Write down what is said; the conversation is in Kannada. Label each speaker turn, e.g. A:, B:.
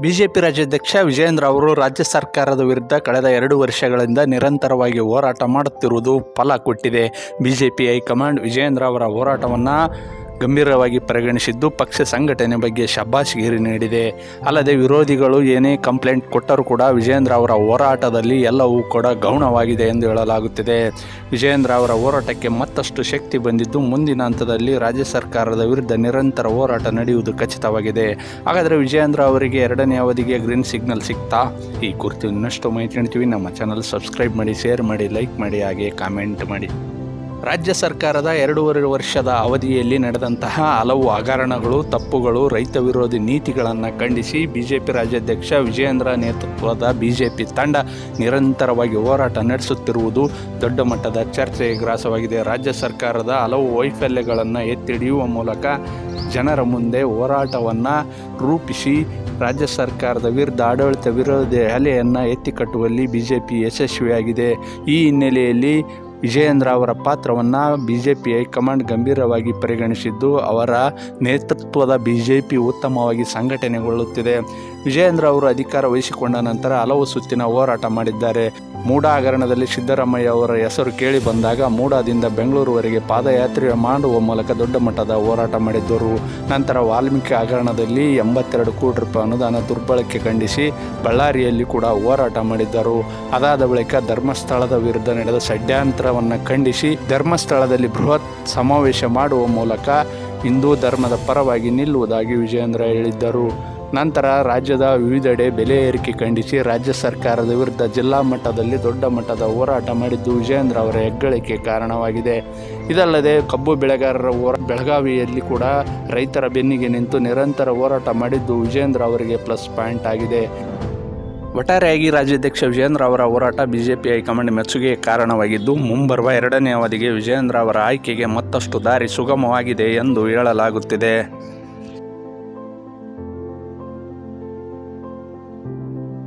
A: ಬಿಜೆಪಿ ರಾಜ್ಯಾಧ್ಯಕ್ಷ ವಿಜಯೇಂದ್ರ ಅವರು ರಾಜ್ಯ ಸರ್ಕಾರದ ವಿರುದ್ಧ ಕಳೆದ ಎರಡು ವರ್ಷಗಳಿಂದ ನಿರಂತರವಾಗಿ ಹೋರಾಟ ಮಾಡುತ್ತಿರುವುದು ಫಲ ಕೊಟ್ಟಿದೆ. ಬಿಜೆಪಿ ಹೈಕಮಾಂಡ್ ವಿಜಯೇಂದ್ರ ಅವರ ಹೋರಾಟವನ್ನು ಗಂಭೀರವಾಗಿ ಪರಿಗಣಿಸಿದ್ದು ಪಕ್ಷ ಸಂಘಟನೆ ಬಗ್ಗೆ ಶಬ್ಬಾಷ್ಗಿರಿ ನೀಡಿದೆ. ಅಲ್ಲದೆ ವಿರೋಧಿಗಳು ಏನೇ ಕಂಪ್ಲೇಂಟ್ ಕೊಟ್ಟರೂ ಕೂಡ ವಿಜೇಂದ್ರ ಅವರ ಹೋರಾಟದಲ್ಲಿ ಎಲ್ಲವೂ ಕೂಡ ಗೌಣವಾಗಿದೆ ಎಂದು ಹೇಳಲಾಗುತ್ತಿದೆ. ವಿಜೇಂದ್ರ ಅವರ ಹೋರಾಟಕ್ಕೆ ಮತ್ತಷ್ಟು ಶಕ್ತಿ ಬಂದಿದ್ದು ಮುಂದಿನ ಹಂತದಲ್ಲಿ ರಾಜ್ಯ ಸರ್ಕಾರದ ವಿರುದ್ಧ ನಿರಂತರ ಹೋರಾಟ ನಡೆಯುವುದು ಖಚಿತವಾಗಿದೆ. ಹಾಗಾದರೆ ವಿಜಯೇಂದ್ರ ಅವರಿಗೆ ಎರಡನೇ ಅವಧಿಗೆ ಗ್ರೀನ್ ಸಿಗ್ನಲ್ ಸಿಗ್ತಾ? ಈ ಕುರಿತು ಇನ್ನಷ್ಟು ಮಾಹಿತಿ ನೀಡ್ತೀವಿ. ನಮ್ಮ ಚಾನಲ್ ಸಬ್ಸ್ಕ್ರೈಬ್ ಮಾಡಿ, ಶೇರ್ ಮಾಡಿ, ಲೈಕ್ ಮಾಡಿ, ಹಾಗೆ ಕಾಮೆಂಟ್ ಮಾಡಿ. ರಾಜ್ಯ ಸರ್ಕಾರದ ಎರಡೂವರೆ ವರ್ಷದ ಅವಧಿಯಲ್ಲಿ ನಡೆದಂತಹ ಹಲವು ಹಗರಣಗಳು, ತಪ್ಪುಗಳು, ರೈತ ವಿರೋಧಿ ನೀತಿಗಳನ್ನು ಖಂಡಿಸಿ ಬಿಜೆಪಿ ರಾಜ್ಯಾಧ್ಯಕ್ಷ ವಿಜಯೇಂದ್ರ ನೇತೃತ್ವದ ಬಿಜೆಪಿ ತಂಡ ನಿರಂತರವಾಗಿ ಹೋರಾಟ ನಡೆಸುತ್ತಿರುವುದು ದೊಡ್ಡ ಮಟ್ಟದ ಚರ್ಚೆಗೆ ಗ್ರಾಸವಾಗಿದೆ. ರಾಜ್ಯ ಸರ್ಕಾರದ ಹಲವು ವೈಫಲ್ಯಗಳನ್ನು ಎತ್ತಿಡಿಯುವ ಮೂಲಕ ಜನರ ಮುಂದೆ ಹೋರಾಟವನ್ನು ರೂಪಿಸಿ ರಾಜ್ಯ ಸರ್ಕಾರದ ವಿರುದ್ಧ ಆಡಳಿತ ವಿರೋಧಿ ಅಲೆಯನ್ನು ಎತ್ತಿಕಟ್ಟುವಲ್ಲಿ ಬಿಜೆಪಿ ಯಶಸ್ವಿಯಾಗಿದೆ. ಈ ಹಿನ್ನೆಲೆಯಲ್ಲಿ ವಿಜಯೇಂದ್ರ ಅವರ ಪಾತ್ರವನ್ನು ಬಿ ಜೆ ಪಿ ಹೈಕಮಾಂಡ್ ಗಂಭೀರವಾಗಿ ಪರಿಗಣಿಸಿದ್ದು, ಅವರ ನೇತೃತ್ವದ ಬಿ ಜೆ ಪಿ ಉತ್ತಮವಾಗಿ ಸಂಘಟನೆಗೊಳ್ಳುತ್ತಿದೆ. ವಿಜಯೇಂದ್ರ ಅವರು ಅಧಿಕಾರ ವಹಿಸಿಕೊಂಡ ನಂತರ ಹಲವು ಸುತ್ತಿನ ಹೋರಾಟ ಮಾಡಿದ್ದಾರೆ. ಮೂಡಾ ಹಗರಣದಲ್ಲಿ ಸಿದ್ದರಾಮಯ್ಯ ಅವರ ಹೆಸರು ಕೇಳಿ ಬಂದಾಗ ಮೂಡಾದಿಂದ ಬೆಂಗಳೂರುವರೆಗೆ ಪಾದಯಾತ್ರೆ ಮಾಡುವ ಮೂಲಕ ದೊಡ್ಡ ಮಟ್ಟದ ಹೋರಾಟ ಮಾಡಿದ್ದರು. ನಂತರ ವಾಲ್ಮೀಕಿ ಹಗರಣದಲ್ಲಿ ಎಂಬತ್ತೆರಡು ಕೋಟಿ ರೂಪಾಯಿ ಅನುದಾನ ದುರ್ಬಳಕೆ ಖಂಡಿಸಿ ಬಳ್ಳಾರಿಯಲ್ಲಿ ಕೂಡ ಹೋರಾಟ ಮಾಡಿದ್ದರು. ಅದಾದ ಬಳಿಕ ಧರ್ಮಸ್ಥಳದ ವಿರುದ್ಧ ನಡೆದ ಷಡ್ಯಂತ್ರವನ್ನು ಖಂಡಿಸಿ ಧರ್ಮಸ್ಥಳದಲ್ಲಿ ಬೃಹತ್ ಸಮಾವೇಶ ಮಾಡುವ ಮೂಲಕ ಹಿಂದೂ ಧರ್ಮದ ಪರವಾಗಿ ನಿಲ್ಲುವುದಾಗಿ ವಿಜಯೇಂದ್ರ ಹೇಳಿದ್ದರು. ನಂತರ ರಾಜ್ಯದ ವಿವಿಧೆಡೆ ಬೆಲೆ ಏರಿಕೆ ಖಂಡಿಸಿ ರಾಜ್ಯ ಸರ್ಕಾರದ ವಿರುದ್ಧ ಜಿಲ್ಲಾ ಮಟ್ಟದಲ್ಲಿ ದೊಡ್ಡ ಮಟ್ಟದ ಹೋರಾಟ ಮಾಡಿದ್ದು ವಿಜಯೇಂದ್ರ ಅವರ ಹೆಗ್ಗಳಿಕೆ ಕಾರಣವಾಗಿದೆ. ಇದಲ್ಲದೆ ಕಬ್ಬು ಬೆಳೆಗಾರರ ಹೋರಾ, ಬೆಳಗಾವಿಯಲ್ಲಿ ಕೂಡ ರೈತರ ಬೆನ್ನಿಗೆ ನಿಂತು ನಿರಂತರ ಹೋರಾಟ ಮಾಡಿದ್ದು ವಿಜಯೇಂದ್ರ ಅವರಿಗೆ ಪ್ಲಸ್ ಪಾಯಿಂಟ್ ಆಗಿದೆ. ಒಟ್ಟಾರೆಯಾಗಿ ರಾಜ್ಯಾಧ್ಯಕ್ಷ ವಿಜೇಂದ್ರ ಅವರ ಹೋರಾಟ ಬಿಜೆಪಿ ಹೈಕಮಾಂಡ್ ಮೆಚ್ಚುಗೆಗೆ ಕಾರಣವಾಗಿದ್ದು, ಮುಂಬರುವ ಎರಡನೇ ಅವಧಿಗೆ ವಿಜಯೇಂದ್ರ ಅವರ ಆಯ್ಕೆಗೆ ಮತ್ತಷ್ಟು ದಾರಿ ಸುಗಮವಾಗಿದೆ ಎಂದು ಹೇಳಲಾಗುತ್ತಿದೆ.